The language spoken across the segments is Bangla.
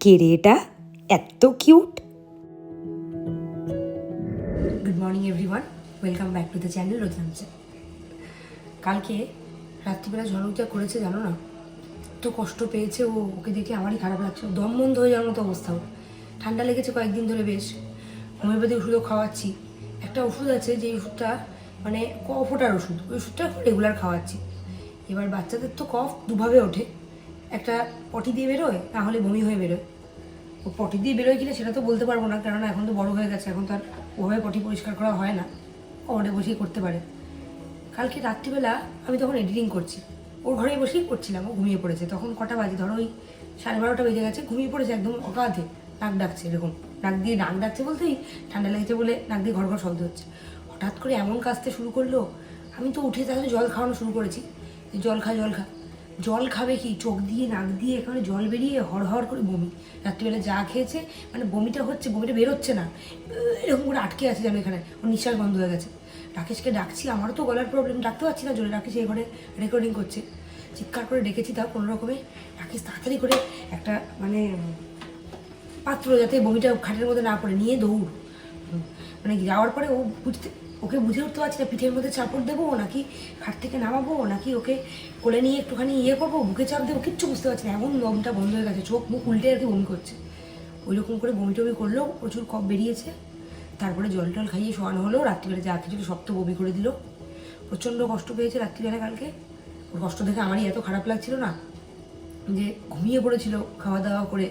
কে রে এটা এত cute. Good morning everyone welcome back to the channel রোজানসে কালকে রাত্রিবেলা যা করেছে, জানো না? তো কষ্ট পেয়েছে ও, ওকে দেখে আমারই খারাপ লাগছে। দম বন্ধ হয়ে যাওয়ার মতো অবস্থা ঠান্ডা লেগেছে কয়েকদিন ধরে বেশ। হোমিওপ্যাথি ওষুধও খাওয়াচ্ছি। একটা ওষুধ আছে যে ওষুধটা মানে কফ ওঠার ওষুধ। ওই ওষুধটা রেগুলার খাওয়াচ্ছি। এবার বাচ্চাদের তো কফ দুভাবে ওঠে। একটা পটি দিয়ে বেরোয় না হলে বমি হয়ে বেরোয়। ও পটি দিয়ে বেরোয় কিনা সেটা তো বলতে পারব না, কেননা এখন তো বড় হয়ে গেছে, এখন তো আর ওভাবে পটি পরিষ্কার করা হয় না। ওখানে বসেই করতে পারে। কালকে রাত্রিবেলা আমি তখন এডিটিং করছি। ওর ঘরে বসেই করছিলাম, ও ঘুমিয়ে পড়েছে। তখন কটা বাজে? ধরো ওই সাড়ে বারোটা বেজে গেছে, ঘুমিয়ে পড়েছে একদম অগাধে, নাক ডাকছে এরকম। নাক দিয়ে নাক ডাকছে বলতেই ঠান্ডা লেগেছে বলে নাক দিয়ে ঘর ঘর শব্দ হচ্ছে। হঠাৎ করে এমন কাজতে শুরু করল, আমি তো উঠে তাহলে জল খাওয়ানো শুরু করেছি। জল খা জল খা। জল খাবে কি? চোখ দিয়ে, নাক দিয়ে এখানে জল বেরিয়ে হড় হড় করে বমি। রাত্রিবেলা যা খেয়েছে মানে বমিটা হচ্ছে, বমিটা বেরোচ্ছে না। এরকম করে আটকে আছে যেন এখানে। ওর নিঃশ্বাস বন্ধ হয়ে গেছে। রাকেশকে ডাকছি, আমারও তো গলার প্রবলেম ডাকতে পারছি না জোরে। রাকেশ এই ঘরে রেকর্ডিং করছে। চিৎকার করে ডেকেছি তাও কোনো রকমে। রাকেশ তাড়াতাড়ি করে একটা মানে পাত্র যাতে বমিটা খাটের মধ্যে না পড়ে, নিয়ে দৌড়। মানে যাওয়ার পরে ও বুঝতে ওকে বুঝে উঠতে পারছি না, পিঠের মধ্যে চাপড় দেবো নাকি খাট থেকে নামাবো নাকি ওকে কোলে নিয়ে একটুখানি ইয়ে করব, বুকে চাপ দেবো, কিচ্ছু বুঝতে পারছি না, এমন দমটা বন্ধ হয়ে গেছে, চোখ মুখ উল্টে আর কি বমি করছে। ওই রকম করে বমি টমি করলেও প্রচুর কফ বেরিয়েছে, তারপরে জল টল খাইয়ে শোয়ানো হলো, রাত্রিবেলা যা কিছু সব তো বমি করে দিল। প্রচণ্ড কষ্ট পেয়েছে রাত্রিবেলা কালকে, ওর কষ্ট দেখে আমারই এত খারাপ লাগছিল না, যে ঘুমিয়ে পড়েছিল খাওয়া দাওয়া করে।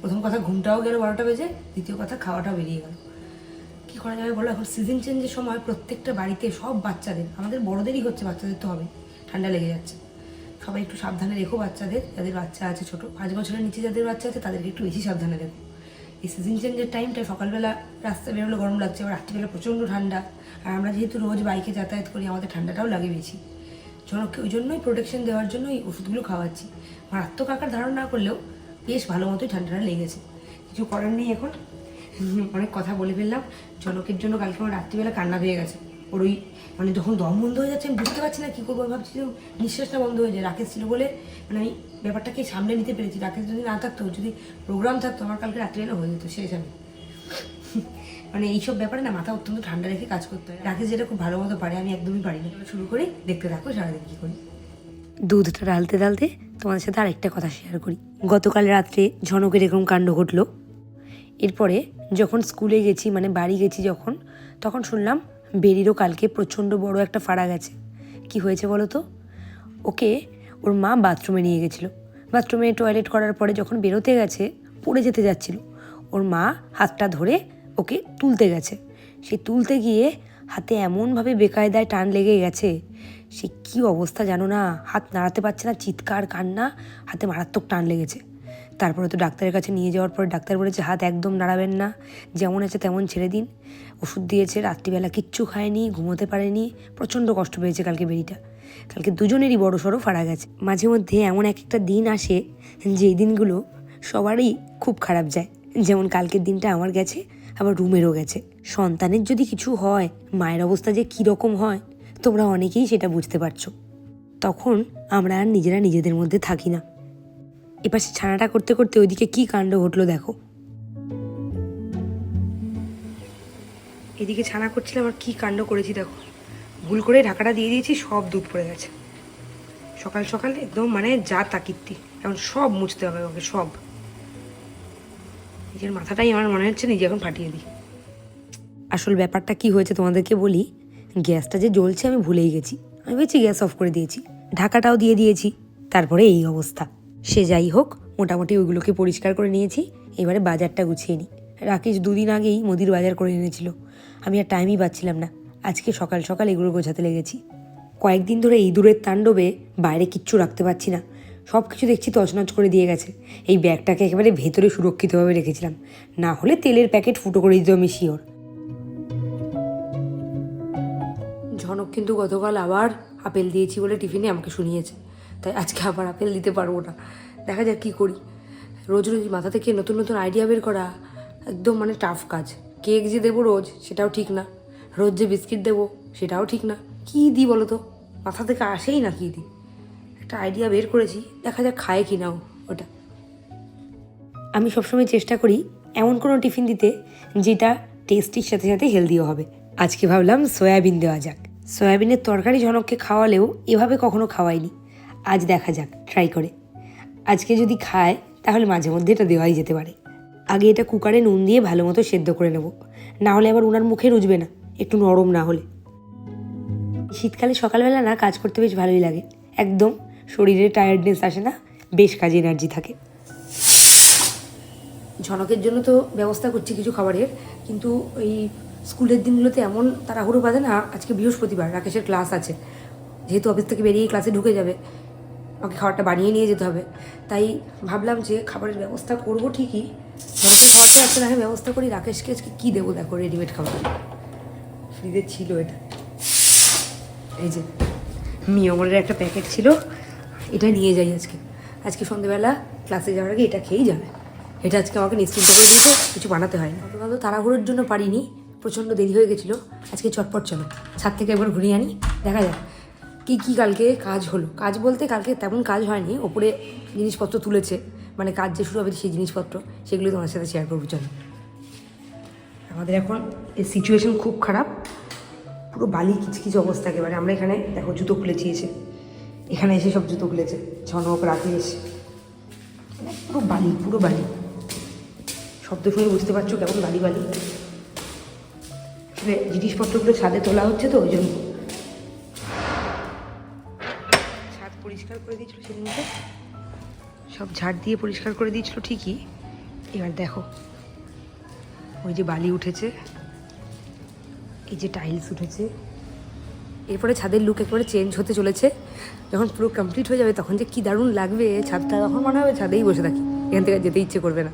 প্রথম কথা ঘুমটাও গেল বারোটা বেজে, দ্বিতীয় কথা খাওয়াটাও বেরিয়ে গেল। কি করা যাবে বলো? এখন সিজন চেঞ্জের সময় প্রত্যেকটা বাড়িতে সব বাচ্চাদের, আমাদের বড়দেরই হচ্ছে বাচ্চাদের তো হবে, ঠান্ডা লেগে যাচ্ছে। সবাই একটু সাবধানে রেখো বাচ্চাদের, যাদের বাচ্চা আছে ছোট, পাঁচ বছরের নিচে যাদের বাচ্চা আছে তাদেরকে একটু বেশি সাবধানে রেখো। এই সিজন চেঞ্জের টাইমটা সকালবেলা রাস্তা বেরোলে, গরম লাগছে আবার রাত্রিবেলা প্রচণ্ড ঠান্ডা। আর আমরা যেহেতু রোজ বাইকে যাতায়াত করি, আমাদের ঠান্ডাটাও লাগে বেশি। জনকে ওই জন্যই প্রোটেকশন দেওয়ার জন্য এই ওষুধগুলো খাওয়াচ্ছি। মারাত্মক আকার ধারণ না করলেও বেশ ভালো মতোই ঠান্ডাটা লেগেছে। কিছু করার নেই এখন। অনেক কথা বলে ফেললাম। জনকের জন্য কালকে আমার রাত্রিবেলা কান্না পেয়ে গেছে। ওর ওই মানে যখন দম বন্ধ হয়ে যাচ্ছে, আমি বুঝতে পারছি না কী করব ভাবছি নিঃশ্বাসটা বন্ধ হয়ে যায়, রাকেশ ছিল বলে মানে আমি ব্যাপারটাকে সামলে নিতে পেরেছি। রাকেশ যদি না থাকতো, যদি প্রোগ্রাম থাকতো, আমার কালকে রাত্রিবেলা হয়ে যেত, শেষ আমি। মানে এইসব ব্যাপারে না মাথা অত্যন্ত ঠান্ডা রেখে কাজ করতে হয়। রাকেশ যেটা খুব ভালো মতো পারে, আমি একদমই পারি না। শুরু করি, দেখতে থাকো, সারাদিন কী করি। দুধটা ঢালতে ঢালতে তোমাদের সাথে আরেকটা কথা শেয়ার করি। গতকাল রাত্রে ঝনকের এরকম কাণ্ড ঘটলো। এরপরে যখন স্কুলে গেছি মানে বাড়ি গেছি যখন, তখন শুনলাম বেরিরও কালকে প্রচণ্ড বড় একটা ফাড়া গেছে। কি হয়েছে বলো তো? ওকে ওর মা বাথরুমে নিয়ে গেছিল। বাথরুমে টয়লেট করার পরে যখন বেরোতে গেছে, পড়ে যেতে যাচ্ছিল। ওর মা হাতটা ধরে ওকে তুলতে গেছে। সে তুলতে গিয়ে হাতে এমনভাবে বেকায়দায় টান লেগে গেছে, সে কি অবস্থা জানো না? হাত নাড়াতে পারছে না, চিৎকার, কান্না, হাতে মারাত্মক টান লেগেছে। তারপরে তো ডাক্তারের কাছে নিয়ে যাওয়ার পরে ডাক্তার বলেছে, হাত একদম নাড়াবেন না, যেমন আছে তেমন ছেড়ে দিন। ওষুধ দিয়েছে, রাত্রিবেলা কিচ্ছু খায়নি, ঘুমোতে পারেনি, প্রচণ্ড কষ্ট পেয়েছে কালকে বেরিটা। কালকে দুজনেরই বড় সড়ো ফাড়া গেছে। মাঝে মধ্যে এমন এক একটা দিন আসে যে দিনগুলো সবারই খুব খারাপ যায়। যেমন কালকের দিনটা আমার গেছে, আবার রুমেরও গেছে। সন্তানের যদি কিছু হয়, মায়ের অবস্থা যে কী রকম হয়, তোমরা অনেকেই সেটা বুঝতে পারছ। তখন আমরা আর নিজেরা নিজেদের মধ্যে থাকি না। এপাশে ছানাটা করতে করতে ওইদিকে কি কাণ্ড ঘটলো দেখো। এদিকে ছানা করছিলাম আর কি কাণ্ড করেছি দেখো। ভুল করে ঢাকাটা দিয়ে দিয়েছি, সব দুধ পড়ে গেছে। সকাল সকাল একদম মানে যা তাকিত্তি এখন সব মুছতে হবে ওকে সব। নিজের মাথাটাই আমার মনে হচ্ছে নিজে এখন ফাটিয়ে দিই। আসল ব্যাপারটা কি হয়েছে তোমাদেরকে বলি, গ্যাসটা যে জ্বলছে আমি ভুলেই গেছি। আমি ভেবেছি গ্যাস অফ করে দিয়েছি, ঢাকাটাও দিয়ে দিয়েছি, তারপরে এই অবস্থা। সে যাই হোক, মোটামুটি ওইগুলোকে পরিষ্কার করে নিয়েছি। এবারে বাজারটা গুছিয়ে নিই। রাকেশ দুদিন আগেই মুদির বাজার করে এনেছিল। আমি আর টাইমই পাচ্ছিলাম না। আজকে সকাল সকাল এগুলো গোছাতে লেগেছি। কয়েকদিন ধরে এই দূরের তাণ্ডবে বাইরে কিচ্ছু রাখতে পারছি না। সব কিছু দেখছি তছনছ করে দিয়ে গেছে। এই ব্যাগটাকে একেবারে ভেতরে সুরক্ষিতভাবে রেখেছিলাম। না হলে তেলের প্যাকেট ফুটো করে দিত আমি শিওর ঝনক কিন্তু গতকাল আবার আপেল দিয়েছি বলে টিফিনে আমাকে শুনিয়েছে। তাই আজকে আবার আপেল দিতে পারব না। দেখা যাক কী করি। রোজ রোজ মাথা থেকে নতুন নতুন আইডিয়া বের করা একদম মানে টাফ কাজ। কেক যে দেবো রোজ, সেটাও ঠিক না। রোজ যে বিস্কিট দেবো, সেটাও ঠিক না। কী দিই বলো তো? মাথা থেকে আসেই না কী দিই। একটা আইডিয়া বের করেছি, দেখা যাক খায় কি নাও ওটা। আমি সবসময় চেষ্টা করি এমন কোনো টিফিন দিতে, যেটা টেস্টির সাথে সাথে হেলদিও হবে। আজকে ভাবলাম সয়াবিন দেওয়া যাক। সয়াবিনের তরকারি ঝনককে খাওয়ালেও এভাবে কখনো খাওয়াইনি। আজ দেখা যাক ট্রাই করে। আজকে যদি খায়, তাহলে মাঝে মধ্যে এটা দেওয়াই যেতে পারে। আগে এটা কুকারে নুন দিয়ে ভালো মতো সেদ্ধ করে নেব। না হলে আবার ওনার মুখে রুজবে না, একটু নরম না হলে। শীতকালে সকালবেলা না, কাজ করতে বেশ ভালোই লাগে। একদম শরীরে টায়ার্ডনেস আসে না, বেশ কাজে এনার্জি থাকে। ঝনকের জন্য তো ব্যবস্থা করছি কিছু খাবারের, কিন্তু এই স্কুলের দিনগুলোতে এমন তারা তাড়াহুড়ো বাঁধে না, আজকে বৃহস্পতিবার, রাকেশের ক্লাস আছে। যেহেতু অফিস থেকে বেরিয়ে ক্লাসে ঢুকে যাবে। আমাকে খাবারটা বানিয়ে নিয়ে যেতে হবে। তাই ভাবলাম যে খাবারের ব্যবস্থা করব ঠিকই ঝনকের খাবারটা না হয় ব্যবস্থা করি। রাকেশকে আজকে কী দেবো দেখো রেডিমেড খাবার? ফ্রিজে ছিল এটা। এই যে মিয়মরের একটা প্যাকেট ছিল, এটা নিয়ে যাই আজকে। আজকে সন্ধ্যেবেলা ক্লাসে যাওয়ার আগে এটা খেয়েই যাবে। এটা আজকে আমাকে নিশ্চিন্ত করে দিয়েছে, কিছু বানাতে হয় না গতকাল তো তাড়াহুড়োর জন্য পারিনি, প্রচণ্ড দেরি হয়ে গেছিল। আজকে চটপট চলো, ছাদ থেকে একবার ঘুরিয়ে আনি, দেখা যাক। কী কী কালকে কাজ হলো? কাজ বলতে কালকে তেমন কাজ হয়নি, ওপরে জিনিসপত্র তুলেছে মানে কাজ যে শুরু হবে সেই জিনিসপত্র, সেগুলো তোমার সাথে শেয়ার করব, চলো। আমাদের এখন এই সিচুয়েশন খুব খারাপ, পুরো বালি কিচকিচ অবস্থা একেবারে। আমরা এখানে, দেখো, জুতো খুলেছি এসে এখানে এসে সব জুতো খুলেছে ঝনক এসে। মানে পুরো বালি পুরো বালি। শব্দ শুনে বুঝতে পারছ কেমন বালি বালি? জিনিসপত্রগুলো ছাদে তোলা হচ্ছে তো, ওই জন্য। সব ঝাড় দিয়ে পরিষ্কার করে দিয়েছিল ঠিকই। এবার দেখো, ওই যে বালি উঠেছে, এই যে টাইলস উঠেছে। এরপরে ছাদের লুক একেবারে চেঞ্জ হতে চলেছে। যখন পুরো কমপ্লিট হয়ে যাবে তখন যে কি দারুণ লাগবে, ছাদটা তখন মনে হবে ছাদেই বসে থাকি। এখান থেকে যেতে ইচ্ছে করবে না।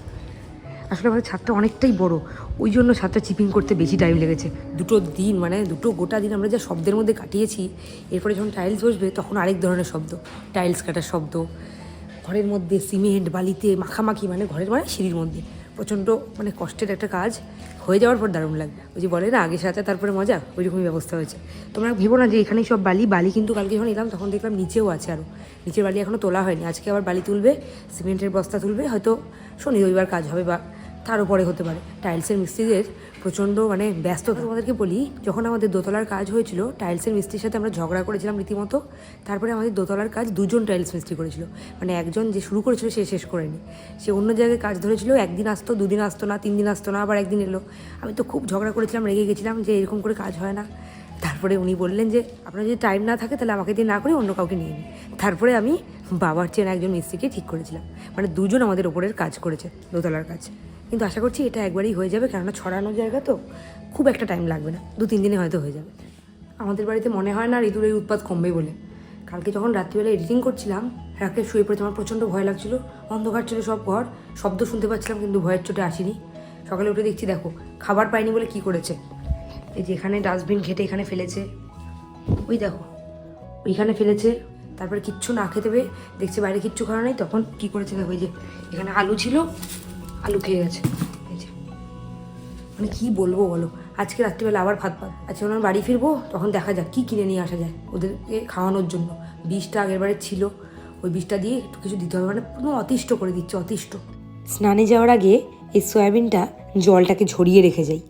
আসলে আমাদের ছাদটা অনেকটাই বড়, ওই জন্য ছাদটা চিপিং করতে বেশি টাইম লেগেছে। দুটো দিন মানে দুটো গোটা দিন আমরা যা শব্দের মধ্যে কাটিয়েছি, এরপরে যখন টাইলস বসবে তখন আরেক ধরনের শব্দ টাইলস কাটার শব্দ। ঘরের মধ্যে সিমেন্ট, বালিতে মাখামাখি মানে ঘরের মানে সিঁড়ির মধ্যে। প্রচণ্ড মানে কষ্টের একটা কাজ। হয়ে যাওয়ার পর দারুণ লাগবে। ওই যে বলে না, আগে সাথে তারপরে মজা ওই রকমই ব্যবস্থা হয়েছে। তোমরা ভেবো না যে এখানেই সব বালি। বালি কিন্তু কালকে যখন এলাম, তখন দেখলাম নিচেও আছে আরও নিচের বালি এখনও তোলা হয়নি। আজকে আবার বালি তুলবে, সিমেন্টের বস্তা তুলবে, হয়তো শনি রবিবার কাজ হবে বা তার উপরে হতে পারে। টাইলসের মিস্ত্রিদের প্রচণ্ড মানে ব্যস্ত তোমাদেরকে বলি, যখন আমাদের দোতলার কাজ হয়েছিল, টাইলসের মিস্ত্রির সাথে আমরা ঝগড়া করেছিলাম রীতিমতো, তারপরে আমাদের দোতলার কাজ দুজন টাইলস মিস্ত্রি করেছিল। মানে একজন যে শুরু করেছিল, সে শেষ করেনি। সে অন্য জায়গায় কাজ ধরেছিল, একদিন আসতো, দুদিন আসতো না তিন দিন আসতো না, আবার একদিন এলো। আমি তো খুব ঝগড়া করেছিলাম, রেগে গেছিলাম যে এরকম করে কাজ হয় না। তারপরে উনি বললেন যে, আপনার যদি টাইম না থাকে, তাহলে আমাকে দিয়ে না করে অন্য কাউকে নিয়ে নিন। তারপরে আমি বাবার চেনা একজন মিস্ত্রিকে ঠিক করেছিলাম। মানে দুজন আমাদের ওপরের কাজ করেছে, দোতলার কাজ। কিন্তু আশা করছি এটা একবারই হয়ে যাবে, কেননা ছড়ানো জায়গা তো খুব একটা টাইম লাগবে না। দু, তিন দিনে হয়তো হয়ে যাবে। আমাদের বাড়িতে মনে হয় না ঋতুর এই উৎপাত কমবে বলে। কালকে যখন রাত্রিবেলা এডিটিং করছিলাম রাকে শুয়ে পড়েছে আমার প্রচণ্ড ভয় লাগছিল। অন্ধকার ছিল সব ঘর, শব্দ শুনতে পাচ্ছিলাম কিন্তু ভয়ের চোটে আসিনি। সকালে উঠে দেখছি, দেখো, খাবার পাইনি বলে কি করেছে? এই যে এখানে ডাস্টবিন ঘেটে এখানে ফেলেছে। ওই দেখো, ওইখানে ফেলেছে। তারপরে কিচ্ছু না খেতে পেয়ে দেখছে বাইরে কিচ্ছু খাওয়া নেই। তখন কি করেছে দেখো, এই যে এখানে আলু ছিল আলু খেয়ে গেছে। মানে কি বলব বলো? আজকে রাত্রিবেলা আবার ভাত পাত আজকে ওনার বাড়ি ফিরবো, তখন দেখা যাক কি কিনে নিয়ে আসা যায় ওদেরকে খাওয়ানোর জন্য। বিষটা আগের বারে ছিল, ওই বিষটা দিয়ে একটু কিছু দিতে হবে। মানে পুরো অতিষ্ঠ করে দিচ্ছে, অতিষ্ঠ। স্নানে যাওয়ার আগে এই সয়াবিনটা জলটাকে ঝরিয়ে রেখে যাই।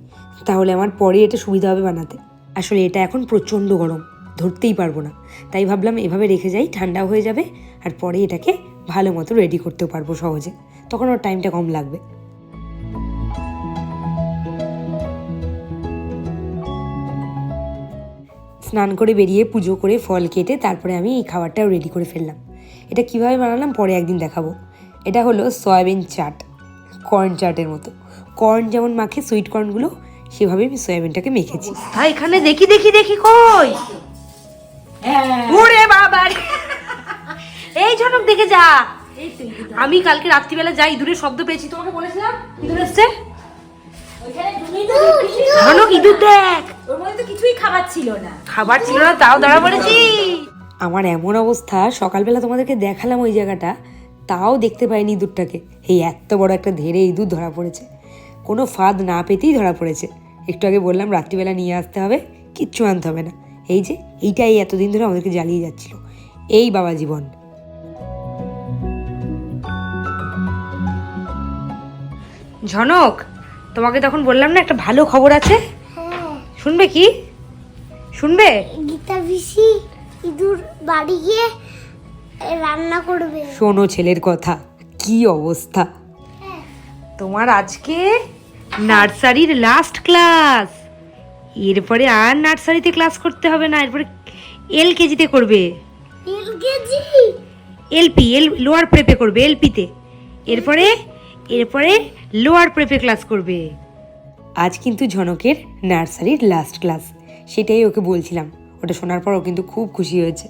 তাহলে আমার পরে এটা সুবিধা হবে বানাতে। আসলে এটা এখন প্রচণ্ড গরম। ধরতেই পারব না। তাই ভাবলাম এভাবে রেখে যাই ঠান্ডা হয়ে যাবে আর পরে এটাকে ভালো মতো রেডি করতেও পারব সহজে। তখন ওর টাইমটা কম লাগবে। স্নান করে বেরিয়ে পুজো করে ফল কেটে তারপরে আমি এই খাবারটাও রেডি করে ফেললাম। এটা কীভাবে বানালাম পরে একদিন দেখাবো। এটা হলো সয়াবিন চাট কর্ন চাটের মতো। কর্ন যেমন মাখে সুইট কর্নগুলো সেভাবে আমি সয়াবিনটাকে মেখেছি। এখানে? দেখি দেখি দেখি, কই? ওরে বাবা এই ঝনক দেখে যা। আমি কালকে রাত্রিবেলা যাই ইঁদুরের শব্দ পেয়েছি তোমাকে বলেছিলাম? ইঁদুর এসছে? ইঁদুর দেখ ওর মধ্যে তো কিছুই খাবার ছিল না। খাবার ছিল না তাও দাঁড়া পড়েছি আমার এমন অবস্থা সকালবেলা তোমাদেরকে দেখালাম ওই জায়গাটা তাও দেখতে পাইনি ইঁদুরটাকে। এই এত বড় একটা ধেরে ইঁদুর ধরা পড়েছে। কোনো ফাঁদ না পেতেই ধরা পড়েছে। একটু আগে বললাম রাত্রিবেলা নিয়ে আসতে হবে কিচ্ছু আনতে হবে না। এই যে এইটাই এতদিন ধরে আমাদেরকে জ্বালিয়ে যাচ্ছিল। এই বাবা জীবন। ঝনক তোমাকে তখন বললাম না একটা ভালো খবর আছে? শুনবে কি? শুনবে? গীতা পিসি ইঁদুর বাড়ি গিয়ে রান্না করবে। শোনো ছেলের কথা কি অবস্থা? তোমার আজকে নার্সারির লাস্ট ক্লাস এরপরে আর নার্সারিতে ক্লাস করতে হবে না এরপরে এল কেজিতে করবে। এলপি এল লোয়ার প্রেপে করবে এলপিতে। এরপরে এরপরে লোয়ার প্রেপে ক্লাস করবে। আজ কিন্তু ঝনকের নার্সারির লাস্ট ক্লাস সেটাই ওকে বলছিলাম। ওটা শোনার পর ও কিন্তু খুব খুশি হয়েছে।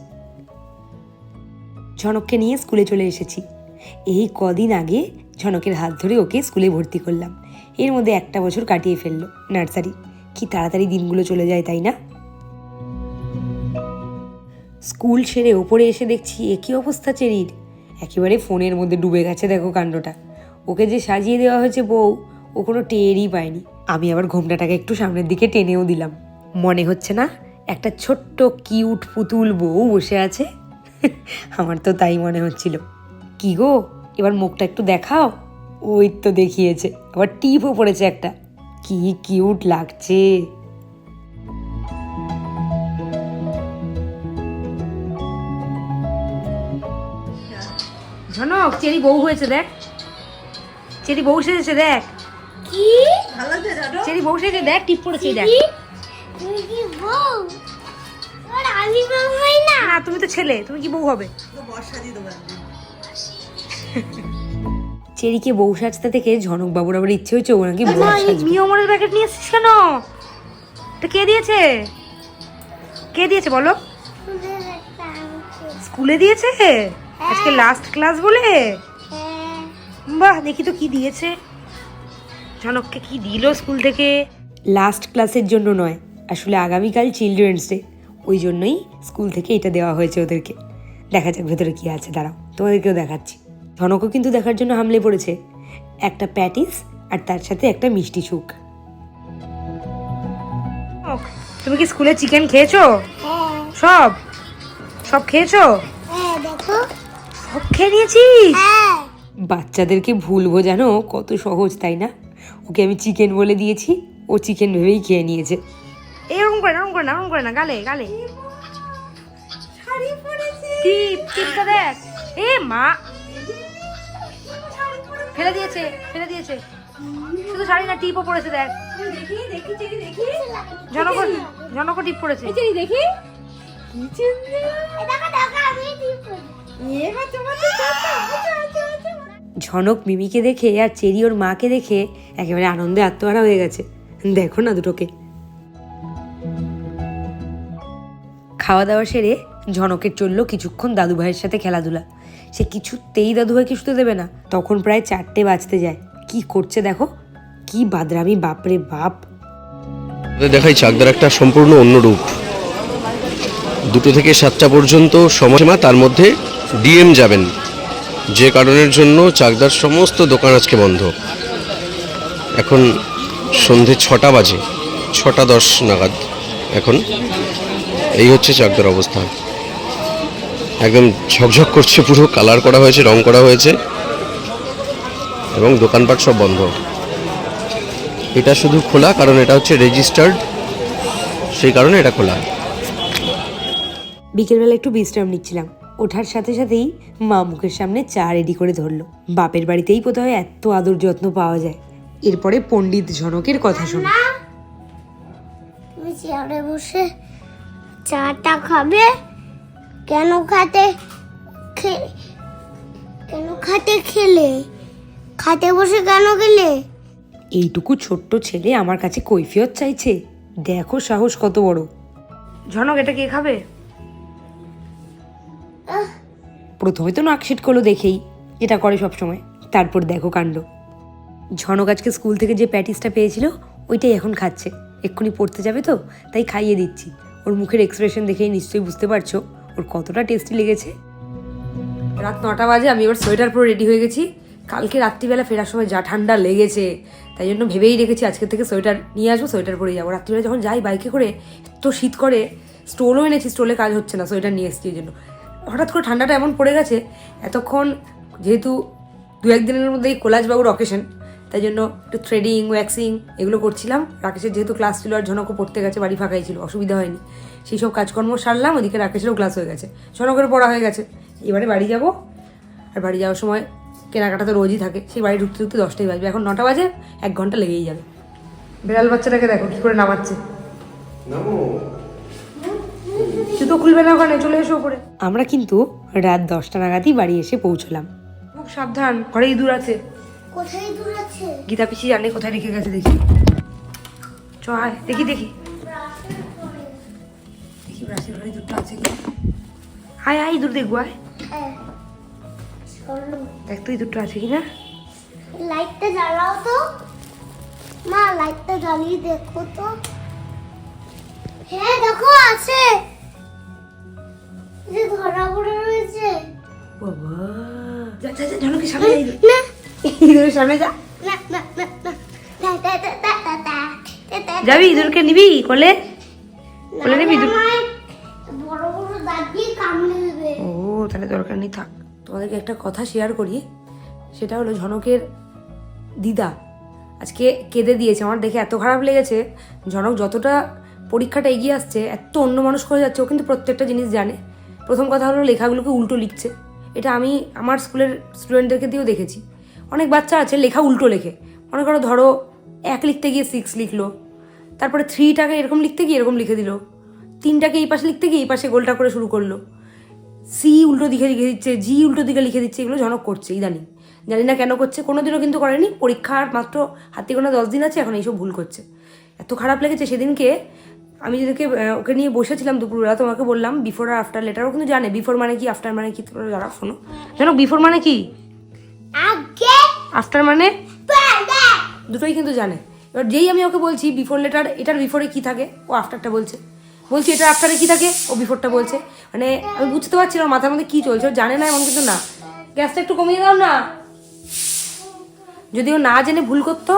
ঝনককে নিয়ে স্কুলে চলে এসেছি। এই কদিন আগে ঝনকের হাত ধরে ওকে স্কুলে ভর্তি করলাম। এর মধ্যে একটা বছর কাটিয়ে ফেলল নার্সারি। কি তাড়াতাড়ি দিনগুলো চলে যায়, তাই না? স্কুল সেরে ওপরে এসে দেখছি একই অবস্থা চেরির। একেবারে ফোনের মধ্যে ডুবে গেছে দেখো কাণ্ডটা। ওকে যে সাজিয়ে দেওয়া হয়েছে বউ, ও কোনো টেরই পায়নি। আমি আবার ঘোমটাটাকে একটু সামনের দিকে টেনেও দিলাম। মনে হচ্ছে না একটা ছোট্ট কিউট পুতুল বউ বসে আছে? আমার তো তাই মনে হচ্ছিল। কি গো, এবার মুখটা একটু দেখাও? ওই তো দেখিয়েছে, আবার টিপও পড়েছে একটা। কি কিউট লাগছে। ঝনক চেরি বউ হয়েছে দেখ। চেরি বউ সেজেছে দেখ। কি? চেরি বউ সেজে দেখ টিপ পড়েছে দেখ। তুমি কি বউ? আর আমি বউ হই না। না তুমি তো ছেলে তুমি কি বউ হবে? চেরিকে বউ সাজতে থেকে ঝনক বাবুর আবার ইচ্ছে হয়েছে ও নাকি বউ সাজবে। মিয়মরের প্যাকেট নিয়ে এসেছিস কেন? এটা কে দিয়েছে? কে দিয়েছে বলো। স্কুলে দিয়েছে? আজকে লাস্ট ক্লাস বলে? হ্যাঁ। বাহ দেখি তো কি দিয়েছে। ঝনককে কি দিল স্কুল থেকে? লাস্ট ক্লাসের জন্য নয় আসলে আগামীকাল চিলড্রেন্স ডে ওই জন্যই স্কুল থেকে এটা দেওয়া হয়েছে ওদেরকে। দেখা যাক ভেতরে কি আছে দাঁড়াও তোমাদেরকেও দেখাচ্ছি। ঝনকও কিন্তু দেখার জন্য হামলে পড়েছে। একটা প্যাটিস আর তার সাথে একটা মিষ্টি সুখ তুমি কি স্কুলে চিকেন খেয়েছো? হ্যাঁ। সব? সব খেয়েছো? হ্যাঁ সব খেয়ে নিয়েছিস হ্যাঁ। বাচ্চাদেরকে ভুল বোঝানো কত সহজ তাই না? ওকে আমি চিকেন বলে দিয়েছি ও চিকেন ভেবেই খেয়ে নিয়েছে। এরকম করে না করে না করে না গালে গালে। টিপ টিপটা দেখ। এ মা ফেলে দিয়েছে ফেলে দিয়েছে। শুধু শাড়ি না টিপও পড়েছে দেখ। জনক জনক টিপ পড়েছে। এই দেখো। আমি ঝনক মিমিকে দেখে আর চেরি ওর মাকে দেখে একেবারে আনন্দে আত্মহারা হয়ে গেছে। দেখো না দুটোকে। খাওয়া দাওয়া সেরে ঝনকের চলল কিছুক্ষণ দাদু ভাইয়ের সাথে খেলাধুলা। সে কিছুতেই দাদু ভাইকে শুতে দেবে না। তখন প্রায় চারটে বাজতে যায়। কি করছে দেখো? কি বাদরামি, বাপরে বাপ। দেখাই চাকদার একটা সম্পূর্ণ অন্য রূপ। দুটো থেকে সাতটা পর্যন্ত সময়সীমা তার মধ্যে ডিএম যাবেন। যে কারণের জন্য চাকদার সমস্ত দোকান আজকে বন্ধ। এখন সন্ধে ছটা বাজে, ছটা দশ নাগাদ। এখন এই হচ্ছে চাকদার অবস্থা। একদম ঝকঝক করছে পুরো কালার করা হয়েছে রং করা হয়েছে। এবং দোকানপাট সব বন্ধ। এটা শুধু খোলা কারণ এটা হচ্ছে রেজিস্টার্ড সেই কারণে এটা খোলা। বিকেলবেলা একটু বিশ্রাম নিচ্ছিলাম। ওঠার সাথে সাথেই মা মুখের সামনে চা রেডি করে ধরলো। বাপের বাড়িতেই বোধহয় এত আদর যত্ন পাওয়া যায়। এরপরে পণ্ডিত ঝনকের কথা শোনো। তুমি চেয়ারে বসে চাটা খাবে? কেন খাতে খে- কেন খাতে খেলে? খাতে বসে কেন খেলে এইটুকু ছোট্ট ছেলে আমার কাছে কৈফিয়ত চাইছে। দেখো সাহস কত বড়। ঝনক এটা কে খাবে? প্রথমে তো নাকশিট করল দেখেই। এটা করে সব সময় তারপর দেখো কাণ্ড। ঝনক আজকে স্কুল থেকে যে প্যাটিসটা পেয়েছিল ওইটাই এখন খাচ্ছে। এক্ষুনি পড়তে যাবে তো তাই খাইয়ে দিচ্ছি। ওর মুখের এক্সপ্রেশন দেখেই নিশ্চয়ই বুঝতে পারছ। ওর কতটা টেস্টি লেগেছে। রাত নটা বাজে, আমি এবার সোয়েটার পরে রেডি হয়ে গেছি। কালকে রাত্রিবেলা ফেরার সময় যা ঠান্ডা লেগেছে, তাই জন্য ভেবেই রেখেছি আজকে থেকে সোয়েটার নিয়ে আসব সোয়েটার পরে যাব। রাত্রিবেলা যখন যাই বাইকে করে, এত শীত করে স্টোলও এনেছি স্টোলে কাজ হচ্ছে না সোয়েটার নিয়ে এসেছি এই জন্য। হঠাৎ করে ঠান্ডাটা এমন পড়ে গেছে, এতক্ষণ যেহেতু দু একদিনের মধ্যেই কৈলাসবাবুর অকেশন তাই জন্য একটু থ্রেডিং ওয়্যাক্সিং এগুলো করছিলাম। রাকেশের যেহেতু ক্লাস ছিল আর ঝনকও পড়তে গেছে, বাড়ি ফাঁকাই ছিল, অসুবিধা হয়নি। সেই সব কাজকর্ম সারলাম ওদিকে রাকেশেরও ক্লাস হয়ে গেছে। ঝনকের পড়া হয়ে গেছে। এবারে বাড়ি যাব। আর বাড়ি যাওয়ার সময় কেনাকাটা তো রোজই থাকে। সেই বাড়ি ঢুকতে ঢুকতে দশটাই বাজবে। এখন নটা বাজে এক ঘণ্টা লেগেই যাবে। বিড়াল বাচ্চাটাকে দেখো কি করে নামাচ্ছে। জুতো খুলবে না ওখানে চলে এসো উপরে। আমরা কিন্তু রাত দশটা নাগাদই বাড়ি এসে পৌঁছলাম। খুব সাবধান ঘরে ইঁদুর আছে। কোথায় দূর আছে? গীতা পিসি জানে কোথায় রেখে গেছে দেখি। চ আয় দেখি দেখি। দুটো আছে কি না লাইটটা জ্বালাও তো মা লাইটটা জ্বালিয়ে দেখো তো হ্যাঁ রয়েছে বাবা সামনে যাবি ইঁদুরকে নিবি কোলে কোলে নিবি ইঁদুর ও, তাহলে দরকার নেই, থাক। তোমাদেরকে একটা কথা শেয়ার করি, সেটা হলো ঝনকের দিদা আজকে কেঁদে দিয়েছে। আমার দেখে এত খারাপ লেগেছে। ঝনক যতটা পরীক্ষাটা এগিয়ে আসছে, এত অন্য মানুষ করে যাচ্ছে, ও কিন্তু প্রত্যেকটা জিনিস জানে। প্রথম কথা হলো লেখাগুলোকে উল্টো লিখছে। এটা আমি আমার স্কুলের স্টুডেন্টদেরকে দিয়েও দেখেছি। অনেক বাচ্চা আছে, লেখা উল্টো লেখে। মনে করো ধরো এক লিখতে গিয়ে সিক্স লিখলো। তারপরে থ্রিটাকে এরকম লিখতে গিয়ে এরকম লিখে দিল। তিনটাকে এই পাশে লিখতে গিয়ে এই পাশে গোলটা করে শুরু করল। সি উল্টো দিকে লিখে দিচ্ছে জি উল্টো দিকে লিখে দিচ্ছে এগুলো জনক করছে ইদানিং। জানি না কেন করছে কোনো দিনও কিন্তু করেনি। পরীক্ষার মাত্র হাতে গোনা দশ দিন আছে এখন এইসব ভুল করছে। এত খারাপ লেগেছে সেদিনকে আমি যেদিনকে ওকে নিয়ে বসেছিলাম দুপুরবেলা তোমাকে বললাম বিফোর আর আফটার লেটারও কিন্তু জানে বিফোর মানে কি আফটার মানে কি তোমরা যারা শোনো। জানো বিফোর মানে কি? আফটার মানে? দুটোই কিন্তু জানে। এবার যেই আমি ওকে বলছি বিফোর লেটার এটার বিফোরে কি থাকে ও আফটারটা বলছে। বলছি, এটা আফটারে কি থাকে? ও বিফোরটা বলছে মানে আমি বুঝতে পারছি না মাথার মধ্যে কি চলছে জানে না এমন কিন্তু না। গ্যাসটা একটু কমিয়ে দাও না। যদি ও না জেনে ভুল করতো,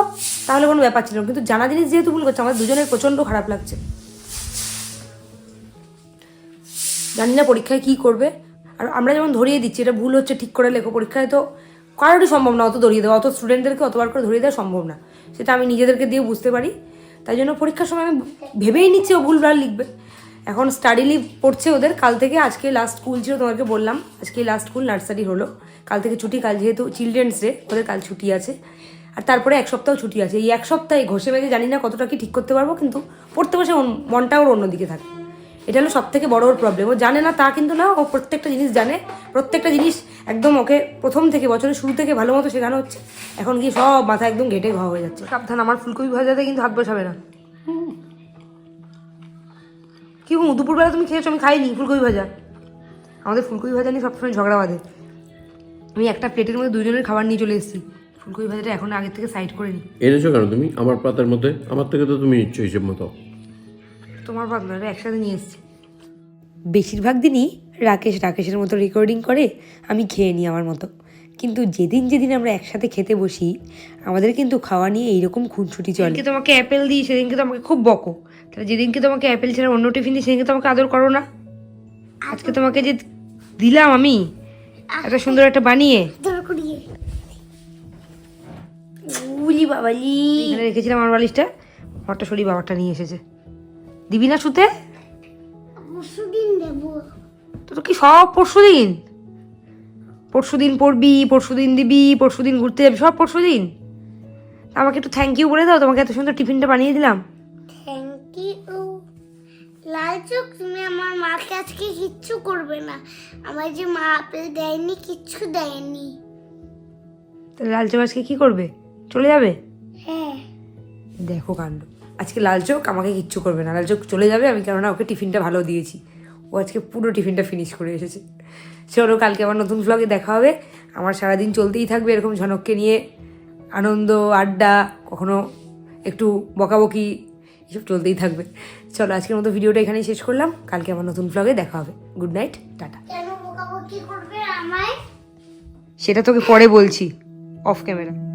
তাহলে কোনো ব্যাপার ছিল কিন্তু জানা জিনিস যেহেতু ভুল করছে আমার দুজনের প্রচণ্ড খারাপ লাগছে। জানি না পরীক্ষায় কি করবে। আর আমরা যেমন ধরিয়ে দিচ্ছি, এটা ভুল হচ্ছে, ঠিক করে লেখো পরীক্ষায় তো কারোরই সম্ভব না, অত ধরিয়ে দেওয়া। অত স্টুডেন্টদেরকে অতবার করে ধরিয়ে দেওয়া সম্ভব না। সেটা আমি নিজেদেরকে দিয়ে বুঝতে পারি। তাই জন্য পরীক্ষার সময় আমি ভেবেই নিচ্ছি ও ভুলভাল লিখবে। এখন স্টাডি লিভ পড়ছে ওদের। কাল থেকে আজকে লাস্ট স্কুল ছিল তোমাকে বললাম। আজকে লাস্ট স্কুল নার্সারি হলো। কাল থেকে ছুটি, কাল যেহেতু চিলড্রেন্স ডে ওদের কাল ছুটি আছে। আর তারপরে এক সপ্তাহ ছুটি আছে। এই এক সপ্তাহে ঘষে মেঘে জানি না কতটা কি ঠিক করতে পারব, কিন্তু পড়তে বসে মনটা ওর অন্যদিকে থাকে। এটা হলো সব থেকে বড় ওর প্রবলেম ও জানে না তা কিন্তু না ও প্রত্যেকটা জিনিস জানে। প্রত্যেকটা জিনিস একদম ওকে প্রথম থেকে বছরের শুরু থেকে ভালো মতো শেখানো হচ্ছে। এখন গিয়ে সব মাথা একদম ঘেটে ঘ হয়ে যাচ্ছে। সাবধান আমার ফুলকপি ভাজাতে কিন্তু হাত বসাবে না। কি হুম দুপুরবেলা তুমি খেয়েছো? আমি খাইনি ফুলকপি ভাজা। আমাদের ফুলকপি ভাজা নিয়ে সবসময় ঝগড়া বাঁধে। আমি একটা প্লেটের মধ্যে দুজনের খাবার নিয়ে চলে এসেছি। ফুলকপি ভাজাটা এখন আগের থেকে সাইড করে নিই এনেছো কেন তুমি? আমার পাতার মধ্যে? আমার থেকে তো তুমি নিচ্ছ হিসেব মতো। তোমার পাতলাটা একসাথে নিয়ে এসেছি। বেশিরভাগ দিনই রাকেশ রাকেশের মতো রেকর্ডিং করে আমি খেয়ে নিই আমার মতো। কিন্তু যেদিন যেদিন আমরা একসাথে খেতে বসি আমাদের কিন্তু খাওয়া নিয়ে এইরকম খুনছুটি চলে। যেদিনকে তোমাকে অ্যাপেল দিই সেদিনকে তোমাকে খুব বকো। তাহলে যেদিনকে তোমাকে অ্যাপেল ছাড়া অন্য টিফিন দিই সেদিনকে তোমাকে আদর করো না। আজকে তোমাকে যে দিলাম আমি এত সুন্দর একটা বানিয়ে। বাবালি। রেখেছিলাম আমার বালিশটা আমারটা শরীর বাবারটা নিয়ে এসেছে। দিবি না শুতে? পরশু দিন দেবো। তো তো কি সব পরশু দিন পরশু দিন পড়বি পরশু দিন দিবি পরশু দিন ঘুরতে যাবি সব পরশু দিন আমাকে একটু থ্যাংক ইউ বলে দাও তোমাকে এত সুন্দর টিফিনটা বানিয়ে দিলাম। থ্যাংক ইউ লালচুক তুমি আমার মাকে আজকে কিচ্ছু করবে না। আমার যে মা আপেল দেয়নি কিচ্ছু দেয়নি। তাহলে লাল চোখ আজকে কি করবে? চলে যাবে? হ্যাঁ। দেখো কাণ্ড। আজকে লাল চোখ আমাকে কিচ্ছু করবে না। লাল চোখ চলে যাবে আমি কেননা ওকে টিফিনটা ভালো দিয়েছি। ও আজকে পুরো টিফিনটা ফিনিশ করে এসেছে। চলো কালকে আমার নতুন ব্লগে দেখা হবে। আমার সারাদিন চলতেই থাকবে এরকম ঝনককে নিয়ে। আনন্দ আড্ডা কখনো একটু বকাবকি এসব চলতেই থাকবে। চলো আজকের মতো ভিডিওটা এখানেই শেষ করলাম। কালকে আমার নতুন ব্লগে দেখা হবে। Good night tata. সেটা তোকে পরে বলছি অফ ক্যামেরা